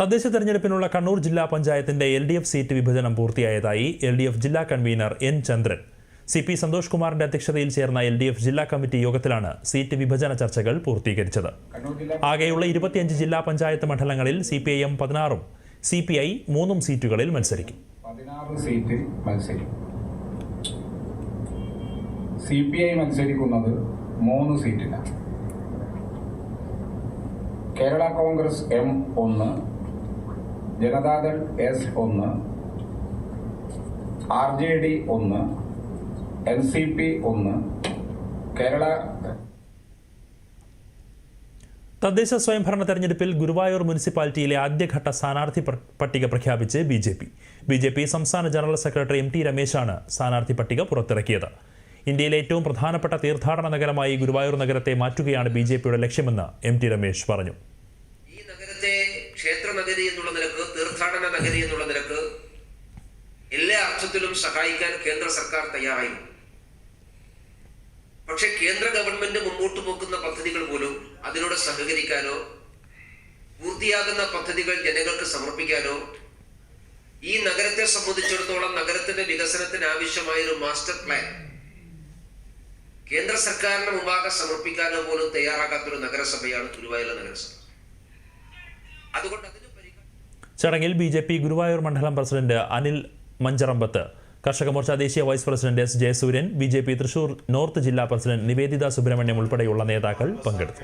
തദ്ദേശ തെരഞ്ഞെടുപ്പിനുള്ള കണ്ണൂർ ജില്ലാ പഞ്ചായത്തിന്റെ എൽ ഡി എഫ് സീറ്റ് വിഭജനം പൂർത്തിയായതായി എൽ ഡി എഫ് ജില്ലാ convener N Chandran. C P Santhosh കുമാറിന്റെ അധ്യക്ഷതയിൽ ചേർന്ന എൽ ഡി എഫ് ജില്ലാ കമ്മിറ്റി യോഗത്തിലാണ് സീറ്റ് വിഭജന ചർച്ചകൾ പൂർത്തീകരിച്ചത്. ആകെയുള്ള ഇരുപത്തിയഞ്ച് ജില്ലാ പഞ്ചായത്ത് മണ്ഡലങ്ങളിൽ സി പി ഐ എം പതിനാറും സി പി ഐ മൂന്നും സീറ്റുകളിൽ മത്സരിക്കും. സീറ്റിൽ മത്സരിക്കും. സി പി ഐ മത്സരിക്കുന്നത് മൂന്ന് സീറ്റിലാണ്. കേരള കോൺഗ്രസ് എം ഒന്ന് ജനതാദൾ എസ് ഒന്ന് ആർ ജെ ഡി ഒന്ന് എൻ സി പി ഒന്ന് കേരള തദ്ദേശ സ്വയംഭരണ തെരഞ്ഞെടുപ്പിൽ ഗുരുവായൂർ മുനിസിപ്പാലിറ്റിയിലെ ആദ്യഘട്ട സ്ഥാനാർത്ഥി പട്ടിക പ്രഖ്യാപിച്ച് B J P. B J P സംസ്ഥാന ജനറൽ സെക്രട്ടറി എം ടി രമേശാണ് സ്ഥാനാർത്ഥി പട്ടിക പുറത്തിറക്കിയത്. ഇന്ത്യയിലെ ഏറ്റവും പ്രധാനപ്പെട്ട തീർത്ഥാടന നഗരമായി ഗുരുവായൂർ നഗരത്തെ മാറ്റുകയാണ് ബി ജെ പിയുടെ ലക്ഷ്യമെന്ന് എം ടി രമേശ് പറഞ്ഞു. ക്ഷേത്ര നഗരി എന്നുള്ള നിലയ്ക്ക് തീർത്ഥാടന നഗരി എന്നുള്ള നിലയ്ക്ക് എല്ലാ അർത്ഥത്തിലും സഹായിക്കാൻ കേന്ദ്ര സർക്കാർ തയ്യാറായി. പക്ഷെ കേന്ദ്ര ഗവൺമെന്റ് മുന്നോട്ട് പോക്കുന്ന പദ്ധതികൾ പോലും അതിനോട് സഹകരിക്കാനോ പൂർത്തിയാകുന്ന പദ്ധതികൾ ജനങ്ങൾക്ക് സമർപ്പിക്കാനോ ഈ നഗരത്തെ സംബന്ധിച്ചിടത്തോളം നഗരത്തിന്റെ വികസനത്തിന് ആവശ്യമായ ഒരു മാസ്റ്റർ പ്ലാൻ കേന്ദ്ര സർക്കാരിന് മുമ്പാകെ സമർപ്പിക്കാനോ പോലും തയ്യാറാകാത്തൊരു നഗരസഭയാണ് ഗുരുവായൂർ നഗരസഭ. ചടങ്ങിൽ ബി ജെ പി ഗുരുവായൂർ മണ്ഡലം പ്രസിഡന്റ് അനിൽ മഞ്ചറമ്പത്ത് കർഷക മോർച്ച ദേശീയ vice president S Jayasuryan B J P Thrissur north ജില്ലാ പ്രസിഡന്റ് നിവേദിത സുബ്രഹ്മണ്യം ഉൾപ്പെടെയുള്ള നേതാക്കൾ പങ്കെടുത്തു.